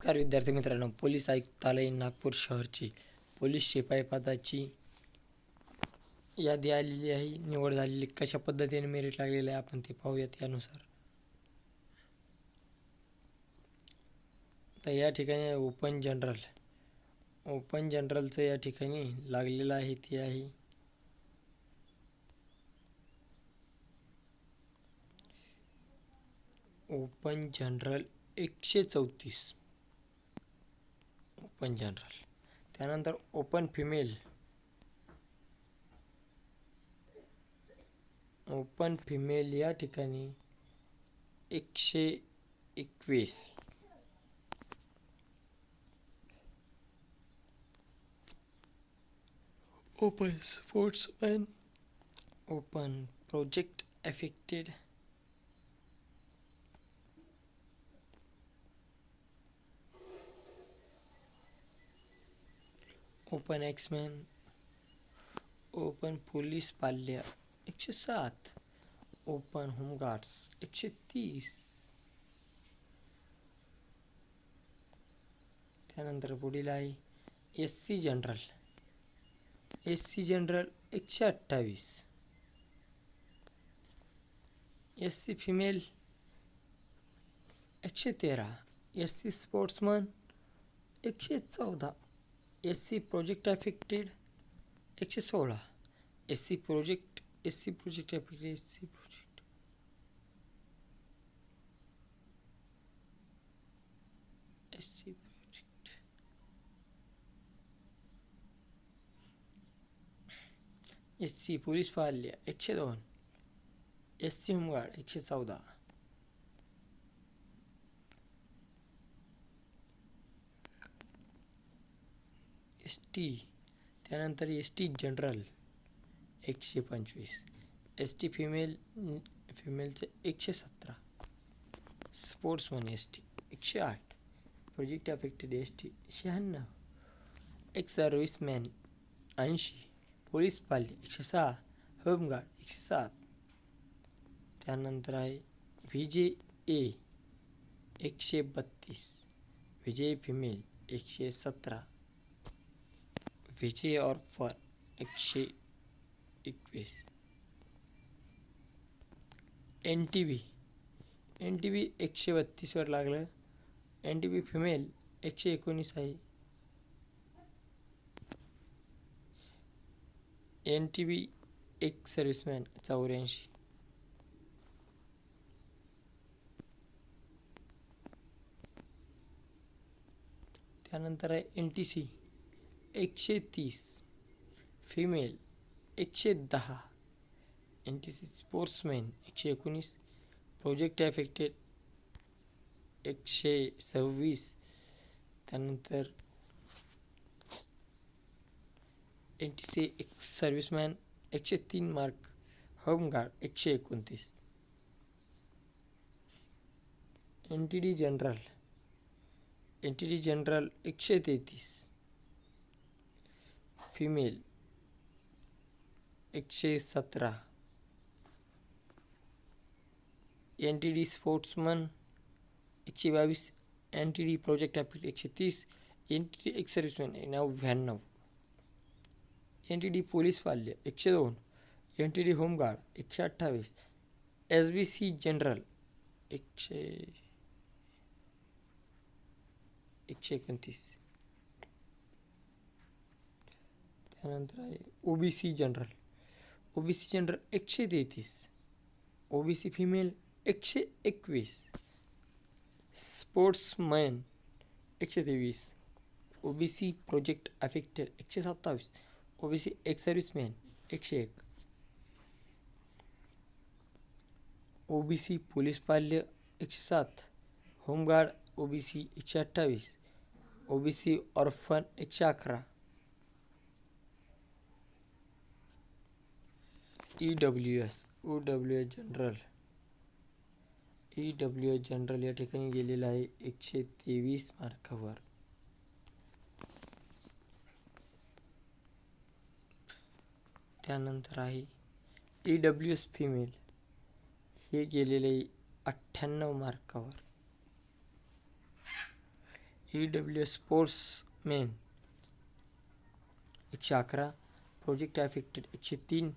नमस्कार विद्यार्थी मित्रांनो पोलीस आयुक्तालय नागपूर शहरची पोलीस शिपाई पदाची यादी आलेली आहे. निवड झालेली कशा पद्धतीने मेरिट लागलेलं आहे आपण ते पाहूयात यानुसार. तर या ठिकाणी ओपन जनरल ओपन जनरलचं या ठिकाणी लागलेलं आहे ते आहे. ओपन जनरल एकशे चौतीस. ओपन जनरल त्यानंतर ओपन फिमेल ओपन फिमेल या ठिकाणी एकशे एकवीस. Open sportsman open project affected open एक्समॅन, open police पाल्य एकशे सात, ओपन होमगार्ड्स एकशे तीस. त्यानंतर पुढील आहे S C general. S C general एकशे अठ्ठावीस. एस सी फिमेल एकशे तेरा. एस सी स्पोर्ट्समन एकशे चौदा. एस सी प्रोजेक्ट अफेक्टेड एकशे सोळा S C project S C project affected S C project S C project S C police पाल्य एकशे दोन एस सी होमगार्ड एकशे चौदा S T S T general एकशे पंचवीस. एस टी फिमेल फिमेलचे एकशे सतरा. स्पोर्ट्समन एस टी एकशे आठ. प्रोजेक्ट अफेक्टेड एस टी शहाण्णव. एक सर्व्हिसमॅन ऐंशी. पोलीस पाल्य एकशे सहा. होमगार्ड एकशे सात. त्यानंतर आहे व्ही जे ए एकशे बत्तीस. विजय फिमेल एकशे सतरा. विजय ऑर्फर एकशे एकवीस. N T V N T V एकशे बत्तीसवर लागलं. एन टी व्ही फिमेल एकशे एकोणीस आहे. एन टी व्ही एक सर्व्हिसमॅन चौऱ्याऐंशी. त्यानंतर आहे एन टी सी एकशे तीस फिमेल एकशे दहा एन टी सी स्पोर्ट्समॅन एकशे एकोणीस प्रोजेक्ट अफेक्टेड एकशे सव्वीस त्यानंतर एन टी सी एक सर्व्हिसमॅन एकशे तीन मार्क होमगार्ड एकशे एकोणतीस. N T D general N T D general एकशे तेहतीस. फिमेल एकशे सतरा एन टी डी स्पोर्ट्समन एकशे बावीस N T D project affected एकशे तीस एन टी डी एक सर्व्हिसमॅन नव्याण्णव एन टी डी पोलीस पाल्य एकशे दोन एन टी डी होमगार्ड एकशे अठ्ठावीस एस बी सी जनरल एकशे एकशे एकोणतीस त्यानंतर आहे O B C general O B C general एकशे तेहतीस ओ बी सी फिमेल एकशे एकवीस स्पोर्ट्समॅन एकशे तेवीस O B C project affected एकशे सत्तावीस ओ बी सी एक। सर्व्हिसमॅन एकशे एक ओ बी सी पोलीस पाल्य एकशे सात होमगार्ड ओ बी सी एकशे अठ्ठावीस ओ बी सी ऑर्फन एकशे अकरा E W S O W S general E W S general या ठिकाणी गेलेलं आहे एकशे तेवीस मार्कावर. त्यानंतर आहे ई डब्ल्यू एस फिमेल हे गेलेले अठ्ठ्याण्णव मार्कावर. ई डब्ल्यू एस स्पोर्ट्समॅन एकशे अकरा. प्रोजेक्ट ॲफेक्टेड एकशे तीन.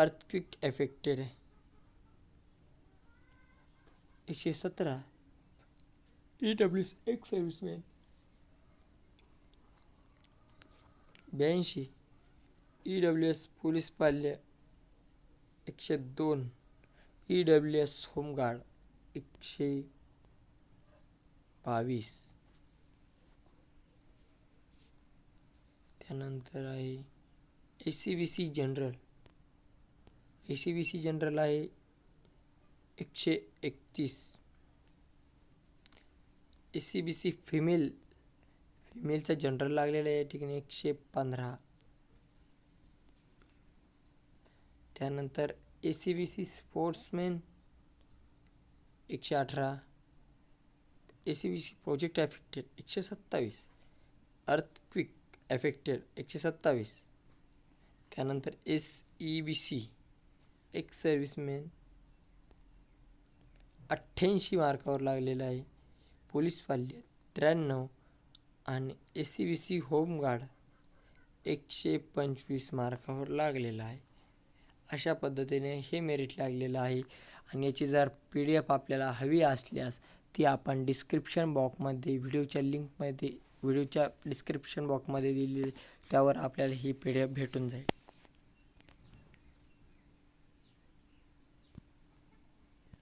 अर्थक्विक ॲफेक्टेड आहे एकशे सतरा ई डब्ल्यू एक्स सर्व्हिसमॅन ब्याऐंशी ई डब्ल्यू एस पोलीस पाल्य। एकशे दोन ई डब्ल्यू एस होमगार्ड। एकशे बावीस त्यानंतर आहे A C B C general A C B C general आहे. एकशे एकतीस. A C B C female फिमेलचा general लागलेला आहे या ठिकाणी एकशे पंधरा. त्यानंतर ए सी बी सी स्पोर्ट्समॅन एकशे अठरा. A C B C project affected एकशे सत्तावीस. अर्थक्विक ॲफेक्टेड एकशे सत्तावीस. त्यानंतर एस ई बी सी एक सर्व्हिसमॅन अठ्ठ्याऐंशी मार्कावर लागलेला आहे. पोलीस पाल्य त्र्याण्णव आणि ए सी बी सी होमगार्ड एकशे पंचवीस मार्कावर लागलेला आहे. अशा पद्धतीने हे मेरिट लागलेलं आहे आणि याची जर पी डी एफ आपल्याला हवी असल्यास ती आपण डिस्क्रिप्शन बॉक्समध्ये व्हिडिओच्या लिंकमध्ये व्हिडिओच्या डिस्क्रिप्शन बॉक्समध्ये दिलेली त्यावर आपल्याला ही पी डी एफ भेटून जाईल.